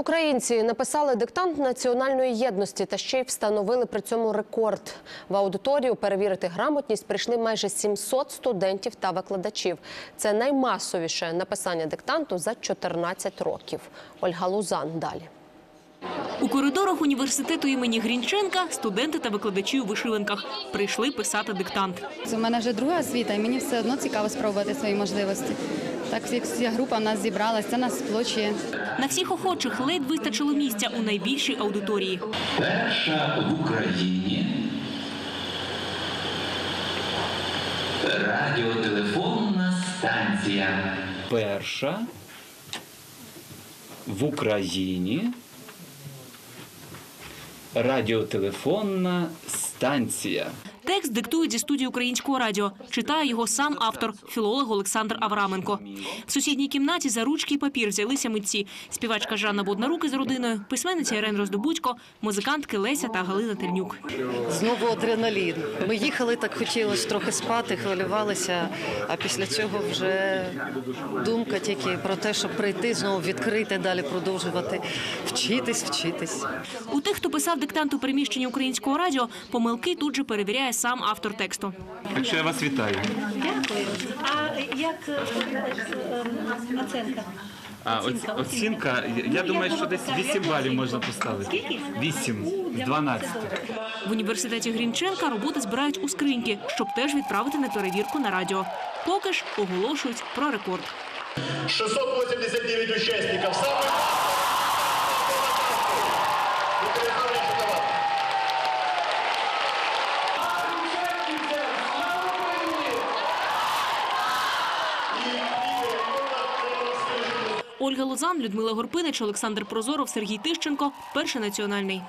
Українці написали диктант національної єдності та ще й встановили при цьому рекорд. В аудиторію перевірити грамотність прийшли майже 700 студентів та викладачів. Це наймасовіше написання диктанту за 14 років. Ольга Лузан далі. У коридорах університету імені Грінченка студенти та викладачі у вишиванках прийшли писати диктант. В мене вже друга освіта, і мені все одно цікаво спробувати свої можливості. Так як вся група в нас зібралася, це нас сплочує. На всіх охочих ледь вистачило місця у найбільшій аудиторії. Перша в Україні радіотелефонна станція. перша в Україні радіотелефонна станція. Текст диктують зі студії українського радіо. Читає його сам автор, філолог Олександр Авраменко. В сусідній кімнаті за ручки і папір взялися митці. Співачка Жанна Боднарук із родиною, письменниця Ірен Роздобудько, музикантки Леся та Галина Тельнюк. Знову адреналін. Ми їхали, так хотілося трохи спати, хвилювалися. А після цього вже думка тільки про те, щоб прийти, знову відкрити, далі продовжувати вчитись, вчитись. У тих, хто писав диктант у приміщенні українського радіо, помилки тут же перевіряє сам автор тексту. Так що я вас вітаю. Дякую. А як е, е, оценка? А оц- оцінка, я- я думаю, що десь 8 балів можна поставити. Скільки? 8 з 12. В університеті Грінченка роботи збирають у скриньки, щоб теж відправити на перевірку на радіо. Поки ж оголошують про рекорд. 689 участников. Самый Ольга Лозан, Людмила Горпинич, Олександр Прозоров, Сергій Тищенко. Перший національний.